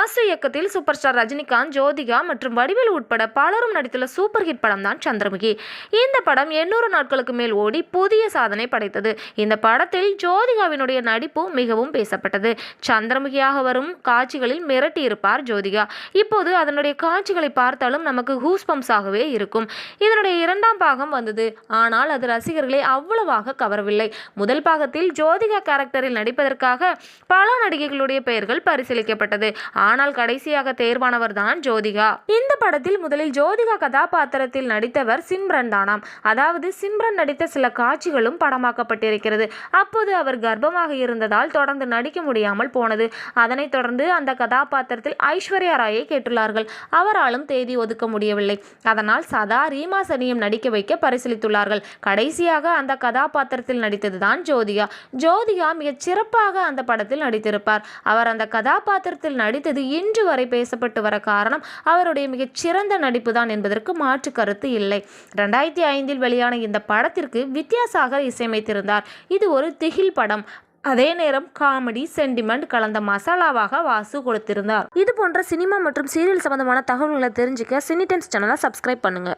வாசு இயக்கத்தில் super star Rajinikanth Jyothika மற்றும் வடிவேல் உட்பட பலரும் நடித்துள்ள சூப்பர் ஹிட் படம் தான் சந்திரமுகி. இந்த படம் எண்ணூறு நாட்களுக்கு மேல் ஓடி புதிய சாதனை படைத்தது. இந்த படத்தில் ஜோதிகாவினுடைய நடிப்பு மிகவும் பேசப்பட்டது. சந்திரமுகியாக வரும் காட்சிகளில் மிரட்டி இருப்பார் ஜோதிகா. இப்போது அதனுடைய காட்சிகளை பார்த்தாலும் நமக்கு ஹூஸ் ஆகவே இருக்கும். இதனுடைய இரண்டாம் பாகம் வந்தது. ஆனால் அது ரசிகர்களை அவ்வளவாக கவரவில்லை. முதல் பாகத்தில் ஜோதிகா கேரக்டரில் நடிப்பதற்காக பல நடிகைகளுடைய பெயர்கள் பரிசீலிக்கப்பட்டது. ஆனால் கடைசியாக தேர்வானவர் தான் ஜோதிகா. இந்த படத்தில் முதலில் ஜோதிகா கதாபாத்திரத்தில் நடித்தவர் சிம்ரன் தானாம். அதாவது சிம்ரன் நடித்த சில காட்சிகளும் படமாக்கப்பட்டிருக்கிறது. அப்போது அவர் கர்ப்பமாக இருந்ததால் தொடர்ந்து நடிக்க முடியாமல் போனது. அதனைத் தொடர்ந்து அந்த கதாபாத்திரத்தில் ஐஸ்வர்யா ராயை கேட்டுள்ளார்கள். அவராலும் தேதி ஒதுக்க முடியவில்லை. அதனால் சதா ரீமா சனியும் நடிக்க வைக்க பரிசீலித்துள்ளார்கள். கடைசியாக அந்த கதாபாத்திரத்தில் நடித்ததுதான் ஜோதிகா. ஜோதிகா மிகச் சிறப்பாக அந்த படத்தில் நடித்திருப்பார். அவர் அந்த கதாபாத்திரத்தில் நடித்தது இன்று வரை பேசப்பட்டு வர காரணம் அவருடைய மிகச் சிறந்த நடிப்பு தான் என்பதற்கு மாற்று கருத்து இல்லை. ரெண்டாயிரத்தி ஐந்தில் வெளியான இந்த படத்திற்கு வித்யாசாகர் இசையமைத்திருந்தார். இது ஒரு திகில் படம். அதே நேரம் காமெடி சென்டிமெண்ட் கலந்த மசாலாவாக வாசு கொடுத்திருந்தார். இது போன்ற சினிமா மற்றும் சீரியல் சம்பந்தமான தகவல்களை தெரிஞ்சுக்க சினி டென்ஸ் சேனலை சப்ஸ்கிரைப் பண்ணுங்க.